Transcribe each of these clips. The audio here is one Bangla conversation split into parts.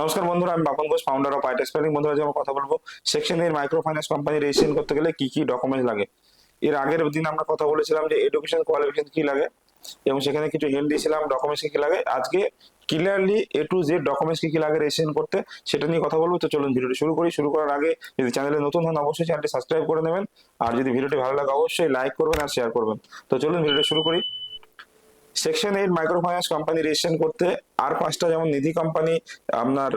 নমস্কার বন্ধুরা, আমি Bapan Ghosh founder of Itex planning বন্ধুরা আমরা কথা বলব সেকশন এর মাইক্রো ফাইন্যান্স কোম্পানি রেজিস্ট্রেশন করতে গেলে কি কি ডকুমেন্টস লাগে। এর আগের দিন আমরা কথা বলেছিলাম যে এডুকেশন কোয়ালিফিকেশন কি লাগে, এবং সেখানে কিছু হিন্ট দিয়েছিলাম ডকুমেন্টস কি লাগে। আজকে clearly A to Z documents কি কি লাগে রেজিস্ট্রেশন করতে, সেটা নিয়ে কথা বলব। তো চলুন ভিডিওটি শুরু করি। শুরু করার আগে যদি চ্যানেলে নতুন হন, অবশ্যই চ্যানেলটি সাবস্ক্রাইব করে নেবেন। আর যদি ভিডিওটি ভালো লাগে, অবশ্যই লাইক করবেন আর শেয়ার করবেন। তো চলুন ভিডিওটি শুরু করি। Section eight micro finance company registration করতে আর পাঁচটা যেমন নিধি কোম্পানি আপনার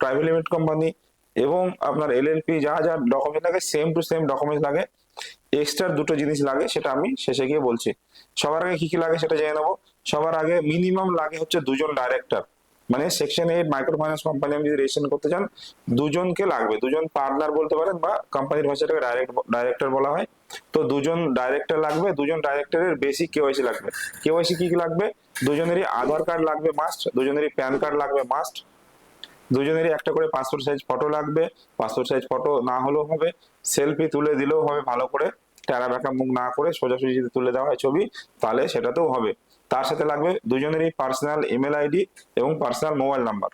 প্রাইভেট লিমিটেড কোম্পানি এবং আপনার এলএলপি যা যা ডকুমেন্ট লাগে সেম টু সেম ডকুমেন্ট লাগে। এক্সট্রা দুটো জিনিস লাগে সেটা আমি শেষে গিয়ে বলছি। সবার আগে কি কি লাগে সেটা জেনে নেব। সবার আগে মিনিমাম লাগে হচ্ছে দুজন ডাইরেক্টর মানে section eight micro finance company আমি যদি রেজিস্ট্রেশন করতে চান, দুজনকে লাগবে। দুজন পার্টনার বলতে পারেন বা কোম্পানির ভাষাটাকে ডাইরেক্ট ডাইরেক্টর বলা হয়। তো দুজন ডাইরেক্টর লাগবে, দুজন ডাইরেক্টরের বেসিক কেওয়াইসি লাগবে। কেওয়াইসি কি কি লাগবে? দুজনেরই আধার কার্ড লাগবে মাস্ট দুজনেরই প্যান কার্ড লাগবে মাস্ট দুজনেরই একটা করে পাসপোর্ট সাইজ ফটো লাগবে। পাসপোর্ট সাইজ ফটো না হলেও হবে সেলফি তুলে দিলেও হবে ভালো করে। টেরা ব্যাকা মুখ না করে সোজাসুজি তুলে দেওয়া হয় ছবি, তাহলে সেটাতেও হবে। তার সাথে লাগবে দুজনেরই পার্সোনাল ইমেল আইডি এবং পার্সোনাল মোবাইল নাম্বার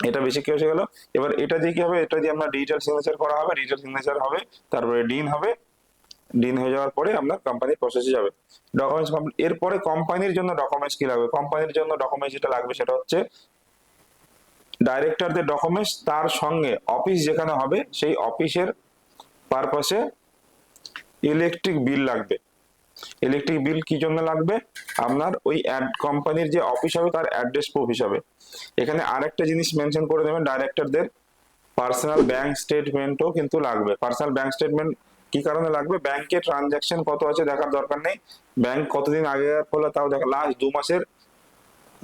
এটা বেশি কি হয়ে গেল? এবার এটা দিয়ে কি হবে? এটা দিয়ে আপনার ডিজিটাল সিগনেচার করা হবে ডিজিটাল সিগনেচার হবে, তারপরে ডিন হবে। ডিন হয়ে যাওয়ার পরে আপনার কোম্পানির প্রসেসে যাবে। ডকুমেন্টস এরপরে কোম্পানির জন্য ডকুমেন্টস কি লাগবে? কোম্পানির জন্য ডকুমেন্টস যেটা লাগবে সেটা হচ্ছে ডাইরেক্টরদের ডকুমেন্টস তার সঙ্গে অফিস যেখানে হবে, সেই অফিসের পারপাসে ইলেকট্রিক বিল লাগবে। ইলেকট্রিক বিল কি জন্য লাগবে? আপনার ওই অ্যাড কোম্পানির যে অফিস হবে তার অ্যাড্রেস প্রুফ হিসাবে। এখানে আরেকটা জিনিস মেনশন করে দেবেন ডাইরেক্টরদের পার্সোনাল ব্যাংক স্টেটমেন্টও কিন্তু লাগবে। পার্সোনাল ব্যাংক স্টেটমেন্ট কি কারণে লাগবে? ব্যাংকে ট্রানজাকশন কত আছে দেখার দরকার নেই। ব্যাংক কতদিন আগে খোলা তাও দেখা লাস্ট দু মাসের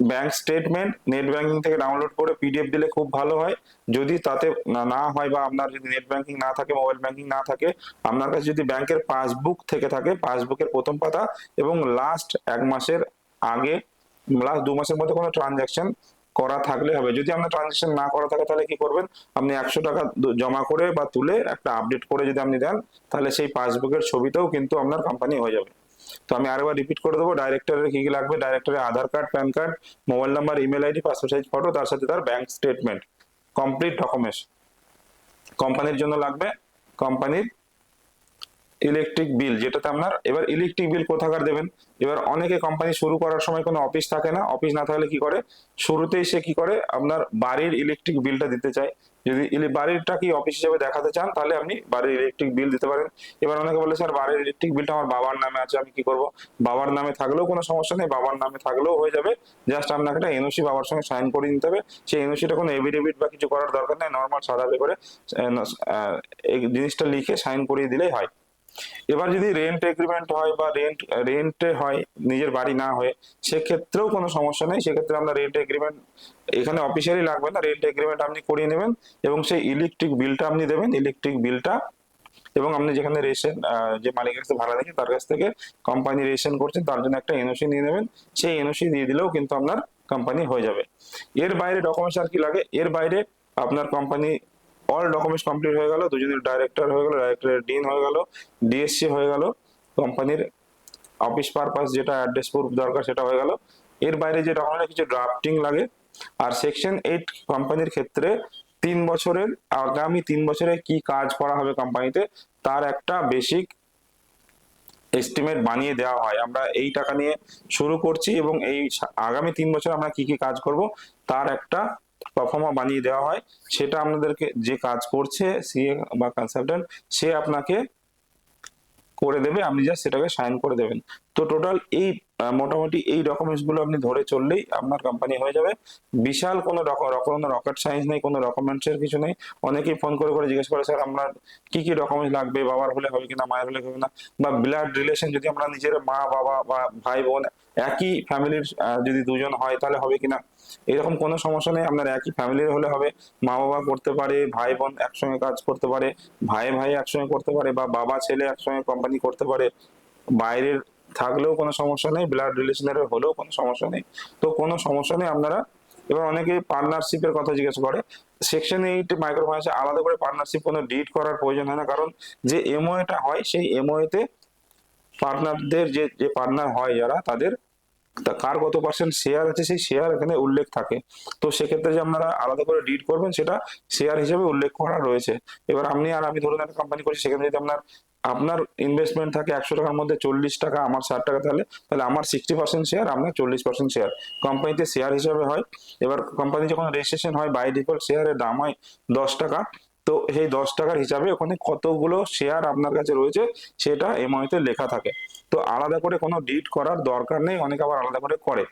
ব্যাংক স্টেটমেন্ট নেট ব্যাংকিং থেকে ডাউনলোড করে পিডিএফ দিলে খুব ভালো হয়। যদি তাতে না- হয় বা আপনার যদি নেট ব্যাংকিং না থাকে মোবাইল ব্যাংকিং না থাকে, আপনার কাছে যদি ব্যাংকের পাসবুক থেকে থাকে পাসবুকের প্রথম পাতা এবং লাস্ট এক মাসের আগে লাস্ট দু মাসের মধ্যে কোনো ট্রানজাকশন করা থাকলে হবে। যদি আপনার ট্রানজাকশন না করা থাকে, তাহলে কি করবেন? আপনি একশো টাকা জমা করে বা তুলে একটা আপডেট করে যদি আপনি দেন, তাহলে সেই পাসবুকের ছবিতেও কিন্তু আপনার কোম্পানি হয়ে যাবে। তো আমি আরেকবার রিপিট করে দেবো ডাইরেক্টরের কি কি লাগবে? ডাইরেক্টরের Aadhaar card PAN card mobile number email ID passport size photo তার সাথে তার ব্যাংক স্টেটমেন্ট কমপ্লিট ডকুমেন্টস কোম্পানির জন্য লাগবে কোম্পানির ইলেকট্রিক বিল যেটাতে আপনার এবার ইলেকট্রিক বিল কোথাকার দেবেন? এবার অনেকে কোম্পানি শুরু করার সময় কোনো অফিস থাকে না অফিস না থাকলে কি করে? শুরুতেই সে কি করে? আপনার বাড়ির ইলেকট্রিক বিলটা দিতে চায়। যদি বাড়িরটা কি অফিস হিসেবে দেখাতে চান, তাহলে আপনি বাড়ির ইলেকট্রিক বিল দিতে পারেন। এবার অনেকে বলে, স্যার, বাড়ির ইলেকট্রিক বিলটা আমার বাবার নামে আছে, আমি কি করব? বাবার নামে থাকলেও কোনো সমস্যা নেই, বাবার নামে থাকলেও হয়ে যাবে। জাস্ট আপনাকে একটা এনওসি বাবার সঙ্গে সাইন করে নিতে হবে। সেই এনওসিটা কোনো এভিডেভিট বা কিছু করার দরকার নেই নর্মাল সাদা করে জিনিসটা লিখে সাইন করিয়ে দিলেই হয়। এবার যদি রেন্ট এগ্রিমেন্ট হয় বা রেন্ট রেন্টে হয়, নিজের বাড়ি না হয়ে, সেক্ষেত্রেও কোনো সমস্যা নেই। সেক্ষেত্রে আমরা রেন্ট এগ্রিমেন্ট এখানে অফিসিয়ালি লাগবে না। রেন্ট এগ্রিমেন্ট আপনি করিয়ে নেবেন এবং সেই ইলেকট্রিক বিলটা আপনি দেবেন ইলেকট্রিক বিলটা এবং আপনি যেখানে রেশন যে মালিকের কাছে ভাড়া দেখে তার কাছ থেকে কোম্পানি রেশন করছেন, তার জন্য একটা এনওসি নিয়ে নেবেন। সেই এনওসি দিয়ে দিলেও কিন্তু আপনার কোম্পানি হয়ে যাবে। এর বাইরে ডকুমেন্টস আর কি লাগে? এর বাইরে আপনার কোম্পানি অল ডকুমেন্টস কমপ্লিট হয়ে গেল, দুজনের ডাইরেক্টর হয়ে গেল ডাইরেক্টরের ডিন হয়ে গেল ডিএসসি হয়ে গেল কোম্পানির অফিস পারপাস যেটা অ্যাড্রেস প্রুফ দরকার সেটা হয়ে গেল। এর বাইরে যে ডকুমেন্ট কিছু ড্রাফটিং লাগে। আর সেকশন এইট কোম্পানির ক্ষেত্রে তিন বছরের, আগামী তিন বছরে কি কাজ করা হবে কোম্পানিতে তার একটা বেসিক এস্টিমেট বানিয়ে দেওয়া হয়। আমরা এই টাকা নিয়ে শুরু করছি এবং এই আগামী তিন বছর আমরা কি কি কাজ করব, তার একটা পারফর্মা বানিয়ে দেওয়া হয়, সেটা আপনাদেরকে যে কাজ করছে সিএ বা কনসালটেন্ট সে আপনাকে করে দেবে, আপনি যা সেটাকে সাইন করে দেবেন। তো টোটাল এই মোটামুটি এই ডকুমেন্টসগুলো আপনি ধরে চললেই আপনার কোম্পানি হয়ে যাবে। বিশাল কোনো কোনো রকেট সায়েন্স নেই, কোনো ডকুমেন্টস এর কিছু নেই। অনেকেই ফোন করে করে জিজ্ঞেস করে, স্যার, আপনার কি কি ডকুমেন্টস লাগবে? বাবার হলে হবে কিনা, মায়ের হলে হবে না বা ব্লাড রিলেশন যদি আমরা নিজের মা, বাবা বা ভাই বোন একই ফ্যামিলির যদি দুজন হয়, তাহলে হবে কিনা? এরকম কোনো সমস্যা নেই, আপনার একই ফ্যামিলির হলে হবে। মা, বাবা করতে পারে ভাই বোন একসঙ্গে কাজ করতে পারে ভাই ভাই একসঙ্গে করতে পারে বা বাবা, ছেলে একসঙ্গে কোম্পানি করতে পারে। বাইরের থাকলেও কোনো সমস্যা নেই ব্লাড রিলেশনের হলেও কোনো সমস্যা নেই। তো কোনো সমস্যা নেই আপনারা। এবার অনেকে পার্টনারশিপের কথা জিজ্ঞেস করে। সেকশন এইট মাইক্রো ফাইন্যান্সে আলাদা করে পার্টনারশিপ কোনো ডিট করার প্রয়োজন হয় না। কারণ যে এমওএটা হয়, সেই এমওএতে পার্টনারদের যে যে পার্টনার হয় যারা, তাদের কার কত পার্সেন্ট শেয়ার আছে, সেই শেয়ার এখানে উল্লেখ থাকে। তো সেক্ষেত্রে যে আপনারা আলাদা করে ডিড করবেন, সেটা শেয়ার হিসেবে উল্লেখ করা রয়েছে। এবার আপনি আর আমি ধরুন একটা কোম্পানি করছি, সেখানে যদি আপনার আপনার ইনভেস্টমেন্ট থাকে একশো টাকার মধ্যে চল্লিশ টাকা, আমার ষাট টাকা তাহলে তাহলে আমার সিক্সটি পার্সেন্ট শেয়ার আপনার চল্লিশ পার্সেন্ট শেয়ার কোম্পানিতে শেয়ার হিসাবে হয়। এবার কোম্পানি যখন রেজিস্ট্রেশন হয় বাই ডিফল্ট শেয়ারের দাম হয় দশ টাকা। তো সেই দশ টাকার হিসাবে ওখানে কতগুলো শেয়ার আপনার কাছে রয়েছে, সেটা এমআইতে লেখা থাকে। তো আলাদা করে কোনো ডিট করার দরকার নেই, অনেকে আবার আলাদা করে করে।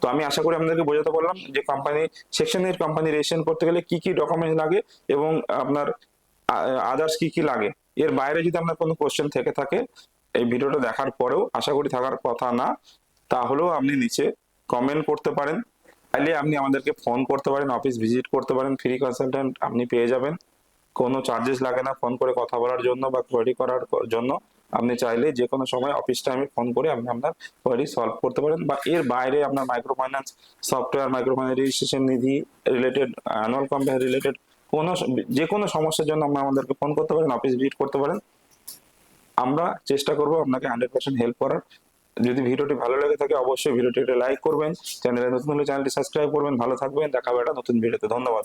তো আমি আশা করি আপনাদেরকে বোঝাতে পারলাম যে কোম্পানি সেকশন এর কোম্পানি রেজিস্ট্রেশন করতে গেলে কি কি ডকুমেন্ট লাগে এবং আপনার আদার্স কি কি লাগে। এর বাইরে যদি আপনার কোনো কোশ্চেন থেকে থাকে, এই ভিডিওটা দেখার পরেও আশা করি থাকার কথা না, তাহলেও আপনি নিচে কমেন্ট করতে পারেন। তাহলে আপনি আমাদেরকে ফোন করতে পারেন অফিস ভিজিট করতে পারেন ফ্রি কনসালটেন্ট আপনি পেয়ে যাবেন। কোনো চার্জেস লাগে না ফোন করে কথা বলার জন্য বা কোয়েরি করার জন্য। আপনি চাইলে যে কোনো সময় অফিস টাইমে ফোন করে আপনি আপনার কোয়েরি সলভ করতে পারেন বা এর বাইরে আপনার micro finance software micro finance registration Nidhi related annual company related কোনো যে কোনো সমস্যার জন্য আপনি আমাদেরকে ফোন করতে পারেন অফিস ভিজিট করতে পারেন। আমরা চেষ্টা করব আপনাকে হান্ড্রেড পার্সেন্ট হেল্প করার। যদি ভিডিওটি ভালো লেগে থাকে, অবশ্যই ভিডিওটি লাইক করবেন। চ্যানেলে নতুন হলে চ্যানেলটি সাবস্ক্রাইব করবেন। ভালো থাকবেন। দেখা হবে একটা নতুন ভিডিওতে ধন্যবাদ।